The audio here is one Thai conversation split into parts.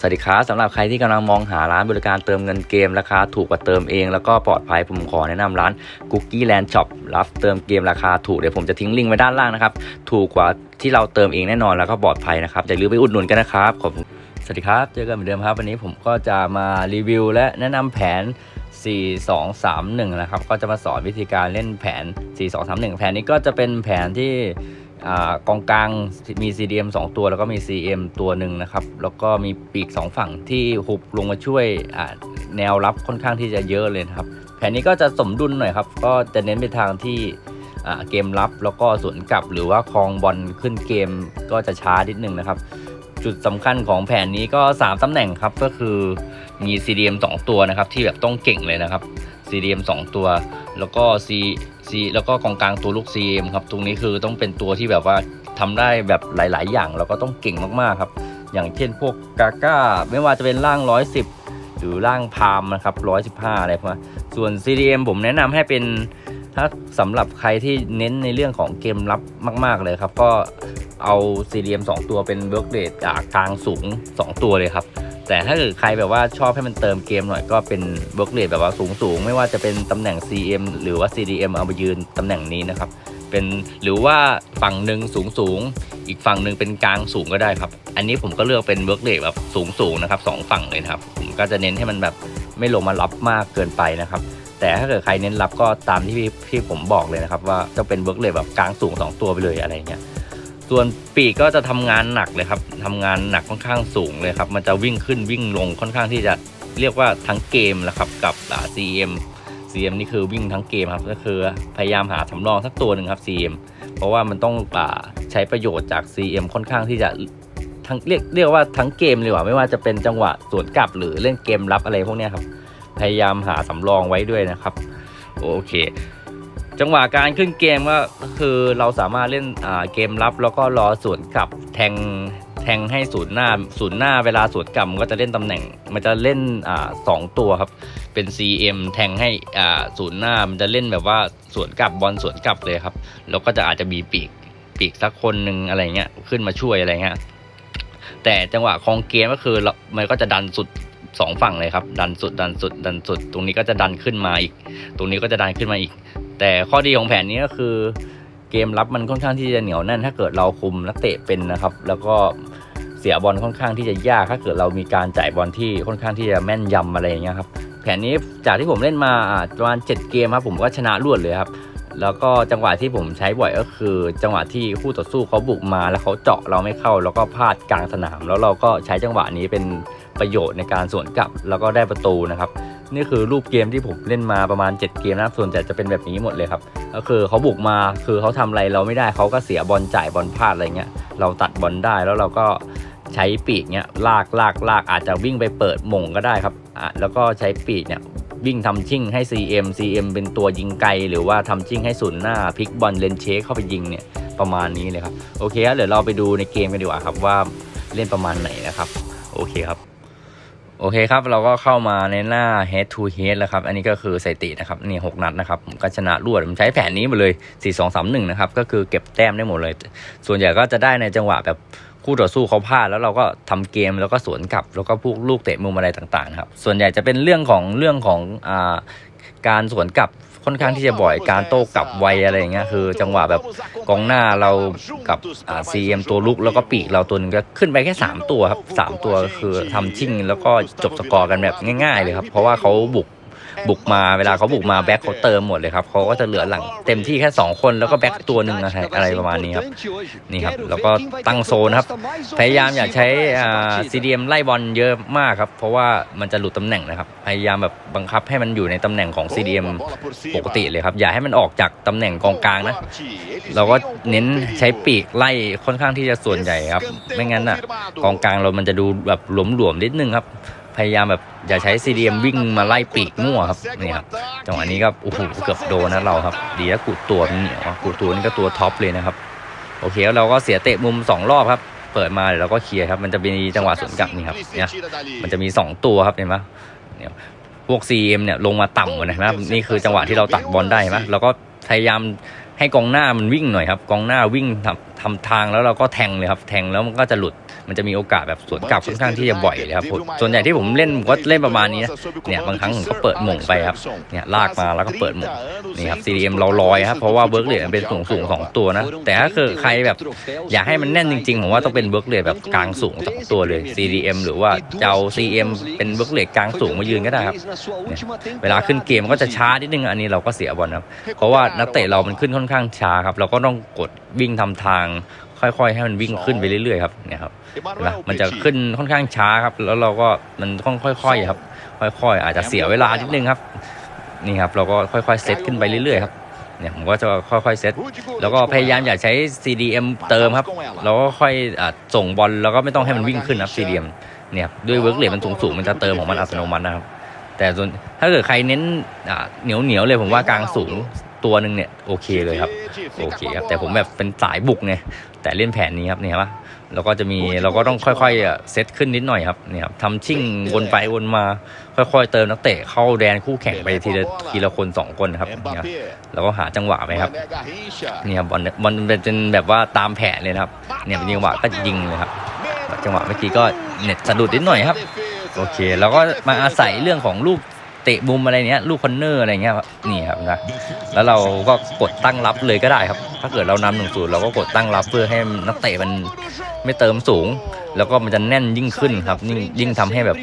สวัสดีครับสำหรับใครที่กำลังมองหาร้านบริการเติมเงินเกมราคาถูกกว่าเติมเอง แล้วก็ปลอดภัยผมขอแนะนำร้าน Cookie Land Shop รับเติมเกมราคาถูกเดี๋ยวผมจะทิ้งลิงก์ไว้ด้านล่างนะครับถูกกว่าที่เราเติมเองแน่นอนแล้วก็ปลอดภัยนะครับอย่าลืมไปอุดหนุนกันนะครับขอบคุณสวัสดีครับ เจอกันเหมือนเดิมครับ วันนี้ผมก็จะมารีวิวและแนะนำแผน 4 2 3 1 นะครับ ก็จะมาสอนวิธีการเล่นแผน 4 2 3 1 แผนนี้ก็จะเป็นแผนที่ อกองกลางมี CDM 2 ตัวแล้วก็มี CM ตัวหนึ่งนะครับ แล้วก็มีปีก 2 ฝั่งที่หุบลงมาช่วยแนวรับค่อนข้างที่จะเยอะเลยครับแผนนี้ก็จะสมดุลหน่อยครับ ก็จะเน้นไปทางที่เกมรับแล้วก็สวนกลับหรือว่าคลองบอลขึ้นเกมก็จะช้านิดนึงนะครับ จุดสำคัญของแผนนี้ก็ 3ตำแหน่งครับก็คือมี CDM 2 ตัวนะครับที่แบบต้องเก่งเลยนะครับ CDM 2 ตัว แล้วก็ C C แล้วก็กองกลางตัวลูก CM ครับ ตรงนี้คือต้องเป็นตัวที่แบบว่าทำได้แบบหลาย ๆ อย่างแล้วก็ต้องเก่งมากๆครับ อย่างเช่นพวกกาก้าไม่ว่าจะเป็นร่าง 110 หรือร่างพามนะครับ 115 อะไรพวกนี้ส่วน CDM ผมแนะนำให้เป็นถ้าสำหรับใครที่เน้นในเรื่องของเกมรับมาก ๆ เลยครับ ก็เอา CDM 2 ตัวเป็นเวิร์กเรทจากกลางสูง 2 ตัวเลยครับ แต่ถ้าเกิดใครแบบว่าชอบให้มันเติมเกมหน่อยก็เป็นเวิร์กเรทแบบว่าสูงสูงไม่ว่าจะเป็นตำแหน่ง CM หรือว่า CDM เอาไปยืนตำแหน่งนี้นะครับ เป็นหรือว่าฝั่งหนึ่งสูงสูงอีกฝั่งหนึ่งเป็นกลางสูงก็ได้ครับ อันนี้ผมก็เลือกเป็นเวิร์กเรทแบบสูงสูงนะครับสองฝั่งเลยนะครับผมก็จะเน้นให้มันแบบไม่ลงมารับมากเกินไปนะครับ แต่ถ้าเกิดใครเน้นรับก็ตามที่พี่ที่ผมบอกเลยนะครับ ว่าจะเป็นเวิร์กเรทแบบกลางสูง 2 ตัวไปเลยอะไรเงี้ย ส่วนปีกก็จะทำงานหนักเลยครับทำงานหนักค่อนข้างสูงเลยครับ มันจะวิ่งขึ้นวิ่งลงค่อนข้างที่จะเรียกว่าทั้งเกมแหละครับกับอ่า CM CM นี่คือวิ่งทั้งเกมครับก็คือพยายามหาสำรองสักตัวหนึ่งครับ CM เพราะว่ามันต้องอใช้ประโยชน์จาก CM ค่อนข้างที่จะทั้งเรียกเรียกว่าทั้งเกมเลยว่าไม่ว่าจะเป็นจังหวะสวนกลับหรือเล่นเกมรับอะไรพวกนี้ครับ พยายามหาสำรองไว้ด้วยนะครับ โอเค จังหวะการขึ้นเกมก็คือเราสามารถเล่นเกมรับแล้วก็รอสวนกลับแทงแทงให้ศูนย์หน้าศูนย์หน้าเวลาสวนกลับมันก็จะเล่นตำแหน่ง มันจะเล่นอ่าสองตัวครับ เป็น CM แทงให้อ่าศูนย์หน้ามันจะเล่นแบบว่าสวนกลับบอลสวนกลับเลยครับ แล้วก็จะอาจจะมีปีกปีกสักคนหนึ่งอะไรเงี้ยขึ้นมาช่วยอะไรเงี้ยแต่จังหวะคองเกมก็คือมันก็จะดันสุดสองฝั่งเลยครับ ดันสุดดันสุดดันสุด ตรงนี้ก็จะดันขึ้นมาอีก ตรงนี้ก็จะดันขึ้นมาอีก แต่ข้อดีของแผนนี้ก็คือเกมรับมันค่อนข้างที่จะเหนียวแน่น ถ้าเกิดเราคุมนักเตะเป็นนะครับ แล้วก็เสียบอลค่อนข้างที่จะยาก ถ้าเกิดเรามีการจ่ายบอลที่ค่อนข้างที่จะแม่นยำอะไรอย่างเงี้ยครับแผนนี้จากที่ผมเล่นมาอ่าประมาณ7เกมครับผมก็ชนะรวดเลยครับแล้วก็จังหวะที่ผมใช้บ่อยก็คือ จังหวะที่คู่ต่อสู้เขาบุกมาแล้วเขาเจาะเราไม่เข้า แล้วก็พลาดกลางสนาม แล้วเราก็ใช้จังหวะนี้เป็นประโยชน์ในการสวนกลับ แล้วก็ได้ประตูนะครับ นี่คือรูปเกมที่ผมเล่นมาประมาณ 7 เกมนะส่วนใหญ่จะเป็นแบบนี้หมดเลยครับ ก็คือเขาบุกมาคือเขาทำอะไรเราไม่ได้เขาก็เสียบอลจ่ายบอลพลาดอะไรเงี้ยเราตัดบอลได้แล้วเราก็ใช้ปีกเนี้ยลากลากลากอาจจะวิ่งไปเปิดหม่งก็ได้ครับอะแล้วก็ใช้ปีกเนี่ยวิ่งทำชิ่งให้ CM CM เป็นตัวยิงไกล หรือว่าทำชิ่งให้ศูนย์หน้าพลิกบอลเลนเชคเข้าไปยิงเนี่ยประมาณนี้เลยครับโอเคครับเดี๋ยวเราไปดูในเกมกันดีกว่าครับว่าเล่นประมาณไหนนะครับโอเคครับ โอเคครับ เราก็เข้ามาในหน้า head to head แล้วครับ อันนี้ก็คือสถิตินะครับ นี่6นัดนะครับผมก็ชนะรวดผมใช้แผนนี้หมดเลย 4 2 3 1 นะครับ ก็คือเก็บแต้มได้หมดเลย ส่วนใหญ่ก็จะได้ในจังหวะแบบคู่ต่อสู้เขาพลาดแล้วเราก็ทำเกมแล้วก็สวนกลับ แล้วก็พวกลูกเตะมุมอะไรต่างๆครับ ส่วนใหญ่จะเป็นเรื่องของเรื่องของอ่าการสวนกลับ ค่อนข้างที่จะบ่อยการโต้กลับไวอะไรอย่างเงี้ยคือ จังหวะแบบกองหน้าเรากับอ่า CM ตัวลุกแล้วก็ปีกเราตัวหนึงก็ขึ้นไปแค่ 3 ตัวครับ3ตัวคือทำชิ่ง แล้วก็จบสกอร์กันแบบง่าย ๆ เลยครับ เพราะว่าเขาบุก บุกมาเวลาเขาบุกมาแบ็คเขาเติมหมดเลยครับเขาก็จะเหลือหลังเต็มที่แค่ 2 คนแล้วก็แบ็คตัวหนึ่งอะไรอะไรประมาณนี้ครับนี่ครับแล้วก็ตั้งโซนครับพยายามอย่าใช้อ่า CDM ไล่บอลเยอะมากครับเพราะว่ามันจะหลุดตำแหน่งนะครับพยายามแบบบังคับให้มันอยู่ในตำแหน่งของ CDM ปกติเลยครับอย่าให้มันออกจากตำแหน่งกองกลางนะเราก็เน้นใช้ปีกไล่ค่อนข้างที่จะส่วนใหญ่ครับ ไม่งั้นอะกองกลางเรามันจะดูแบบหลวมๆนิดนึงครับ พยายามแบบอย่าใช้ CDM วิ่งมาไล่ปีกมั่วครับนี่ครับจังหวะนี้ก็โอ้โหเกือบโดนนะเราครับ ดีแล้วกูตัวมันเหนียวกูตัวนี่ก็ตัวท็อปเลยนะครับโอเคแล้วเราก็เสียเตะมุมสองรอบครับ เปิดมาเดี๋ยวเราก็เคลียร์ครับ มันจะมีจังหวะสวนกลับนี่ครับเนี่ยมันจะมี 2 ตัวครับเห็นไหมเนี่ยพวก CM เนี่ยลงมาต่ำกว่านะครับนี่คือจังหวะที่เราตัดบอลได้เห็นไหมเราก็พยายามให้กองหน้ามันวิ่งหน่อยครับกองหน้าวิ่งทำทำทางแล้วเราก็แทงเลยครับ แทงแล้วมันก็จะหลุด มันจะมีโอกาสแบบสวนกลับค่อนข้างที่จะบ่อยเลยครับผมส่วนใหญ่ที่ผมเล่นผมก็เล่นประมาณนี้นะเนี่ยบางครั้งผมก็เปิดหม่งไปครับเนี่ยลากมาแล้วก็เปิดหม่งนี่ครับ CDM เราลอยครับเพราะว่าเบิร์กเลดมันเป็นสูงสูงๆสองตัวนะ แต่ถ้าคือใครแบบอยากให้มันแน่นจริงๆผมว่าต้องเป็นเบิร์กเลดแบบกลางสูงสองตัวเลย CDM หรือว่าจะเอา CM เป็นเบิร์กเลดกลางสูงมายืนก็ได้ครับเวลาขึ้นเกมมันก็จะช้านิดนึงอันนี้เราก็เสียบอลครับเพราะว่านักเตะเรามันขึ้นค่อนข้างช้าครับเราก็ต้องกดวิ่งทำทางค่อย ๆ ให้มันวิ่งขึ้นไปเรื่อยๆครับเนี่ยครับเห็นไหมมันจะขึ้นค่อนข้างช้าครับ แล้วเราก็มันต้องค่อยๆครับ ค่อย ๆ อาจจะเสียเวลานิดนึงครับ นี่ครับเราก็ค่อยๆเซตขึ้นไปเรื่อยๆครับเนี่ยผมก็จะค่อยๆเซตแล้วก็พยายามอย่าใช้ CDM เติมครับเราก็ค่อยอะส่งบอลแล้วก็ไม่ต้องให้มันวิ่งขึ้นครับ CDM เนี่ยครับด้วยเวิร์กเลทมันสูงๆมันจะเติมของมันอัตโนมัตินะครับ แต่ส่วนถ้าเกิดใครเน้นอ่าเหนียวเหนียวๆเลยผมว่ากลางสูงตัวหนึ่งเนี่ยโอเคเลยครับ โอเคครับแต่ผมแบบเป็นสายบุกไงแต่เล่นแผนนี้ครับเนี่ยครับเราก็จะมีเราก็ต้องค่อยๆอะเซตขึ้นนิดหน่อยครับเนี่ยครับทำชิ่งวนไปวนมา ค่อยๆเติมนักเตะเข้าแดนคู่แข่งไปทีละทีละคนสองคนครับเนี่ยครับแล้วก็หาจังหวะไปครับเนี่ยบอลบอลเป็นแบบว่าตามแผนเลยนะครับเนี่ยเป็นจังหวะก็ยิงเลยครับจังหวะเมื่อกี้ก็เน็ตสะดุดนิดหน่อยครับ โอเค แล้วก็มาอาศัยเรื่องของลูก เตะมุมอะไรเนี้ยลูกคอนเนอร์อะไรเงี้ยครับนี่ครับนะแล้วเราก็กดตั้งรับเลยก็ได้ครับ ถ้าเกิดเรานำหนึ่งศูนย์เราก็กดตั้งรับเพื่อให้นักเตะมันไม่เติมสูง แล้วก็มันจะแน่นยิ่งขึ้นครับ ยิ่งยิ่งทำให้แบบ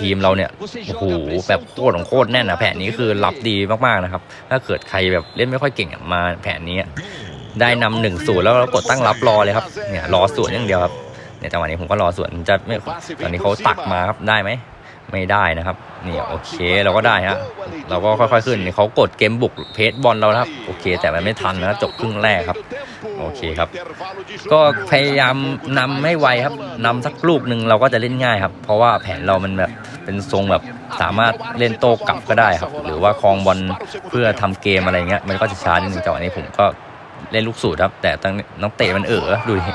ทีมเราเนี่ยโอ้โหแบบโคตรของโคตรแน่นนะแผนนี้คือรับดีมากๆนะครับ ถ้าเกิดใครแบบเล่นไม่ค่อยเก่งมาแผนนี้ได้นำหนึ่งศูนย์แล้วเรากดตั้งรับรอเลยครับเนี่ยรอสวนอย่างเดียวครับเนี่ยจังหวะนี้ผมก็รอสวนจะไม่ตอนนี้เขาตักมาครับได้ไหม ไม่ได้นะครับนี่โอเคเราก็ได้ฮะเราก็ค่อยๆขึ้นนี่เขากดเกมบุกเพจบอลเรานะครับโอเค แต่มันไม่ทันนะจบครึ่งแรกครับ โอเคครับ ก็พยายามนำให้ไวครับนำสักลูกหนึ่งเราก็จะเล่นง่ายครับ เพราะว่าแผนเรามันแบบเป็นทรงแบบสามารถเล่นโต้กลับก็ได้ครับ หรือว่าคลองบอลเพื่อทำเกมอะไรเงี้ยมันก็จะช้านิดนึงจังหวะนี้ผมก็เล่นลูกสูตรครับ แต่ตั้งน้องเตะมันเออดูดิ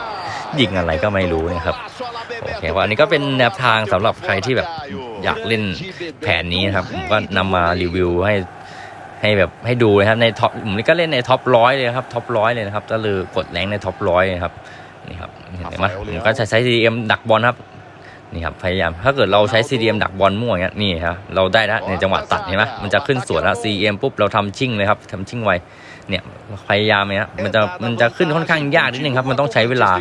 ยิงอะไรก็ไม่รู้นะครับโอเคว่าอันนี้ก็เป็นแนวทางสำหรับใครที่แบบ อยากเล่นแผนนี้ครับผมก็นำมารีวิวให้ให้แบบให้ดูนะครับในท็อปผมก็เล่นในท็อปร้อยเลยครับท็อปร้อยเลยนะครับก็เลยกดแรงในท็อปร้อยนะครับนี่ครับเห็นไหมผมก็ใช้ CDM ดักบอลครับนี่ครับพยายามถ้าเกิดเราใช้ CDM ดักบอลมั่วอย่างเงี้ยนี่ครับเราได้แล้วในจังหวะตัดเห็นไหมมันจะขึ้นสวนแล้ว CDM ปุ๊บเราทำชิ่งเลยครับทำชิ่งไว เนี่ยพยายามเนี่ยมันจะมันจะขึ้นค่อนข้างยากนิดนึงครับ มันต้องใช้เวลา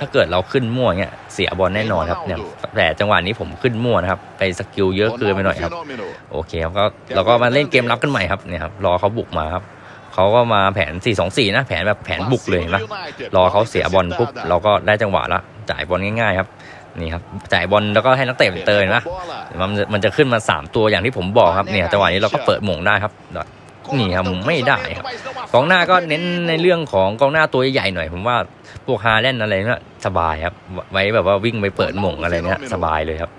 ถ้าเกิดเราขึ้นมั่วเงี้ยเสียบอลแน่นอนครับเนี่ยแต่จังหวะนี้ผมขึ้นมั่วนะครับไปสกิลเยอะเกินไปหน่อยครับ โอเคครับก็เราก็มาเล่นเกมรับกันใหม่ครับเนี่ยครับรอเขาบุกมาครับเขาก็มาแผน 4-2-4 นะ แผนแบบแผนบุกเลยเห็นะรอเขาเสียบอลปุ๊บเราก็ได้จังหวะละจ่ายบอลง่ายๆครับนี่ครับจ่ายบอลแล้วก็ให้นักเตะเป็นเตยนะมันจะมันจะขึ้นมา 3 ตัวอย่างที่ผมบอกครับเนี่ยจังหวะนี้เราก็เปิดหม่งได้ครับ นี่ครับไม่ได้ครับกองหน้าก็เน้นในเรื่องของกองหน้าตัวใหญ่ๆหน่อย ผมว่าพวกฮาแลนอะไรเนี่ยสบายครับ ไว้แบบว่าวิ่งไปเปิดหม่งอะไรเนี่ยสบายเลยครับ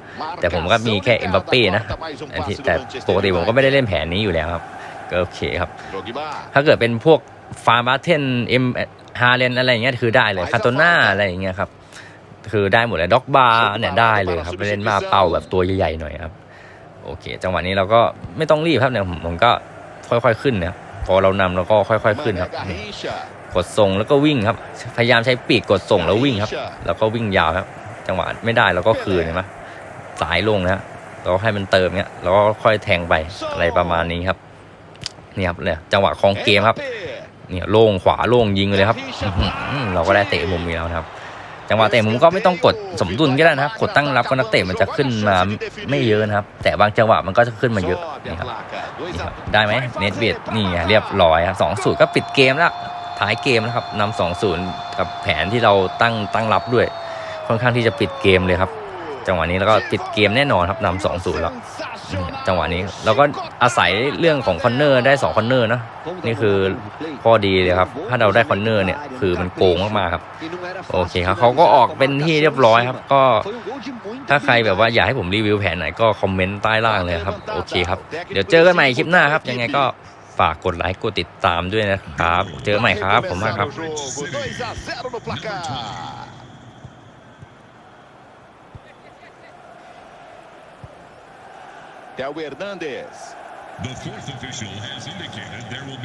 แต่ผมก็มีแค่เอ็มบัปเป้นะอันที่แต่ปกติผมก็ไม่ได้เล่นแผนนี้อยู่แล้วครับก็โอเคครับ ถ้าเกิดเป็นพวกฟาร์มาเทนเอ็มฮาเลนอะไรอย่างเงี้ยคือได้เลยคาโตน่าอะไรอย่างเงี้ยครับคือได้หมดเลยด็อกบาร์เนี่ยได้เลยครับไปเล่นมาเป่าแบบตัวใหญ่ๆหน่อยครับ โอเค จังหวะนี้เราก็ไม่ต้องรีบครับเนี่ยผมก็ ค่อย ๆ ขึ้นนะครับพอเรานำเราก็ค่อย ๆ ขึ้นครับ กดส่งแล้วก็วิ่งครับ พยายามใช้ปีกกดส่งแล้ววิ่งครับ แล้วก็วิ่งยาวครับ จังหวะไม่ได้เราก็คืนเห็นไหมสายลงนะเราก็ให้มันเติมเนี้ยแล้วก็ค่อยแทงไปอะไรประมาณนี้ครับนี่ครับเนี่ยจังหวะของเกมครับ เนี่ยโล่งขวาโล่งยิงเลยครับอื้อหือเราก็ได้เตะมุมอีกแล้วนะครับ จังหวะเตะมุมก็ไม่ต้องกดสมดุลก็ได้นะครับกดตั้งรับก็นักเตะมันจะขึ้นมาไม่เยอะนะครับ แต่บางจังหวะมันก็จะขึ้นมาเยอะนี่ครับนี่ครับได้ไหมเน็ตเบียดนี่ไงเรียบร้อยครับสองศูนย์ก็ปิดเกมแล้วท้ายเกมแล้วครับนำสองศูนย์กับแผนที่เราตั้งตั้งรับด้วย ค่อนข้างที่จะปิดเกมเลยครับ จังหวะนี้แล้วก็ปิดเกมแน่นอนครับนำสองศูนย์แล้วจังหวะนี้เราก็อาศัยเรื่องของคอนเนอร์ได้สองคอนเนอร์นะนี่คือข้อดีเลยครับ ถ้าเราได้คอนเนอร์เนี่ยคือมันโกงมากๆครับโอเคครับเขาก็ออกเป็นที่เรียบร้อยครับ ก็ ถ้าใครแบบว่าอยากให้ผมรีวิวแผนไหนก็คอมเมนต์ใต้ล่างเลยครับโอเคครับเดี๋ยวเจอกันใหม่คลิปหน้าครับ ยังไงก็ฝากกดไลค์กดติดตามด้วยนะครับ เจอกันใหม่ครับผมมากครับ Hernandez. The fourth official has indicated there will be